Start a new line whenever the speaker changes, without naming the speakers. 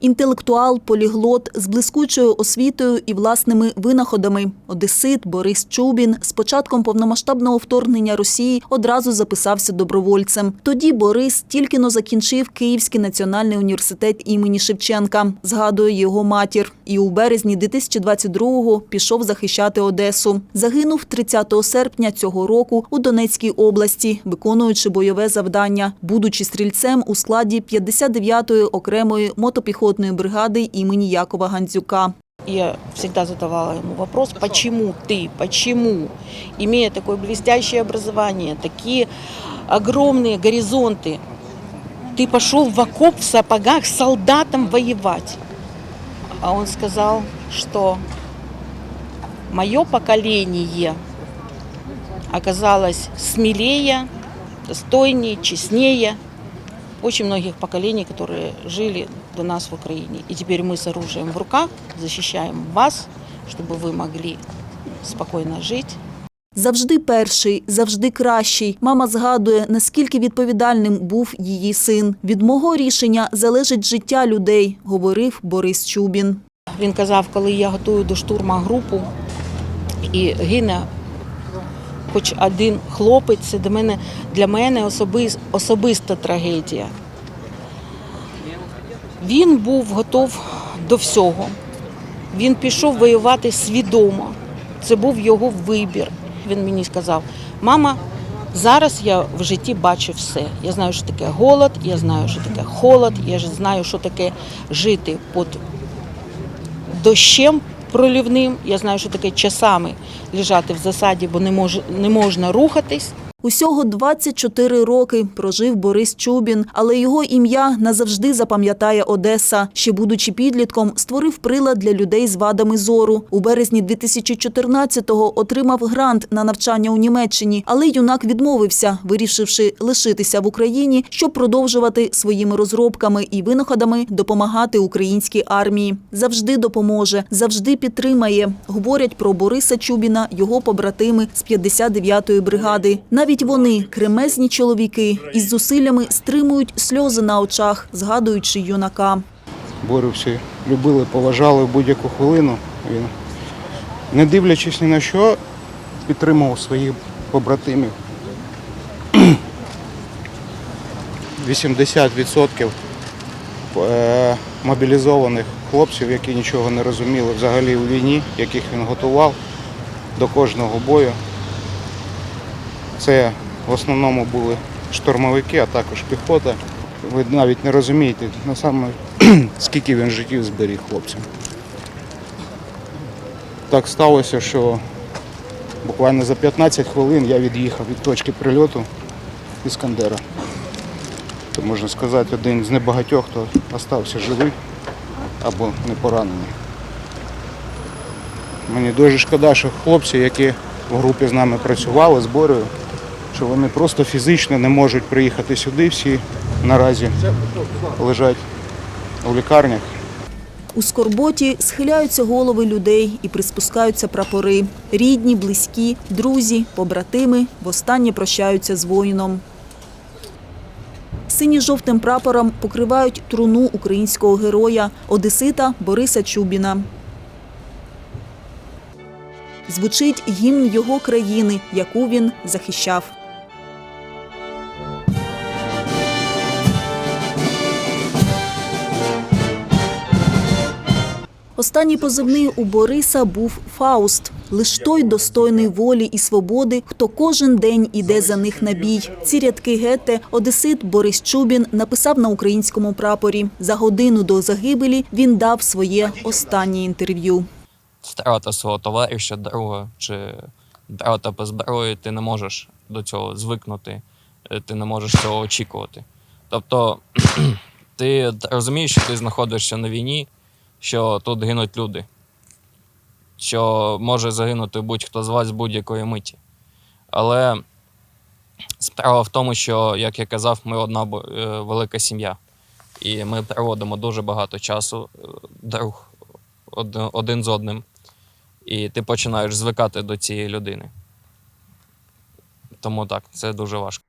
Інтелектуал, поліглот з блискучою освітою і власними винаходами. Одесит Борис Чубін з початком повномасштабного вторгнення Росії одразу записався добровольцем. Тоді Борис тільки но закінчив Київський національний університет імені Шевченка, згадує його матір. І у березні 2022-го пішов захищати Одесу. Загинув 30 серпня цього року у Донецькій області, виконуючи бойове завдання, будучи стрільцем у складі 59-ї окремої мотопіхотної бригади імені Якова Гандзюка.
Я всегда задавала ему вопрос, почему ты, почему, имея такое блестящее образование, такие огромные горизонты, ты пошел в окоп в сапогах с солдатом воевать. А он сказал, что мое поколение оказалось смелее, достойнее, честнее очень многих поколений, которые жили до нас в Украине. И теперь мы с оружием в руках защищаем вас, чтобы вы могли спокойно жить.
Завжди перший, завжди кращий. Мама згадує, наскільки відповідальним був її син. Від мого рішення залежить життя людей, говорив Борис Чубін.
Він казав, коли я готую до штурма групу і гине хоч один хлопець, це для мене, для мене особис, особиста трагедія. Він був готов до всього. Він пішов воювати свідомо. Це був його вибір. Він мені сказав: мама, зараз я в житті бачу все. Я знаю, що таке голод, я знаю, що таке холод, я знаю, що таке жити під дощем проливним. Я знаю, що таке часами лежати в засаді, бо не можна рухатись.
Усього 24 роки прожив Борис Чубін, але його ім'я назавжди запам'ятає Одеса. Ще будучи підлітком, створив прилад для людей з вадами зору. У березні 2014-го отримав грант на навчання у Німеччині, але юнак відмовився, вирішивши лишитися в Україні, щоб продовжувати своїми розробками і винаходами допомагати українській армії. Завжди допоможе, завжди підтримає. Говорять про Бориса Чубіна його побратими з 59-ї бригади. Навіть вони, кремезні чоловіки, із зусиллями стримують сльози на очах, згадуючи юнака.
Борю всі любили, поважали будь-яку хвилину. Він, не дивлячись ні на що, підтримував своїх побратимів. 80% е, мобілізованих хлопців, які нічого не розуміли взагалі у війні, яких він готував до кожного бою. Це в основному були штурмовики, а також піхота. Ви навіть не розумієте, на саме скільки він життів зберіг хлопцям. Так сталося, що буквально за 15 хвилин я від'їхав від точки прильоту Іскандера. Це можна сказати, один з небагатьох, хто залишився живий або не поранений. Мені дуже шкода, що хлопці, які в групі з нами працювали, зборою, що вони просто фізично не можуть приїхати сюди. Всі наразі лежать у лікарнях.
У скорботі схиляються голови людей і приспускаються прапори. Рідні, близькі, друзі, побратими востаннє прощаються з воїном. Сині-жовтим прапором покривають труну українського героя Одесита Бориса Чубіна. Звучить гімн його країни, яку він захищав. Останній позивний у Бориса був Фауст. Лиш той достойний волі і свободи, хто кожен день іде за них на бій. Ці рядки гете одесит Борис Чубін написав на українському прапорі. За годину до загибелі він дав своє останнє інтерв'ю.
втрата свого товариша, друга чи втрата по зброї, ти не можеш до цього звикнути, е, ти не можеш цього очікувати. Тобто ти розумієш, що ти знаходишся на війні, що тут гинуть люди, що може загинути будь-хто з вас будь-якої миті. Але справа в тому, що, як я казав, ми одна е, велика сім'я. І ми проводимо дуже багато часу е, друг один з одним. І ти починаєш звикати до цієї людини. Тому так, це дуже важко.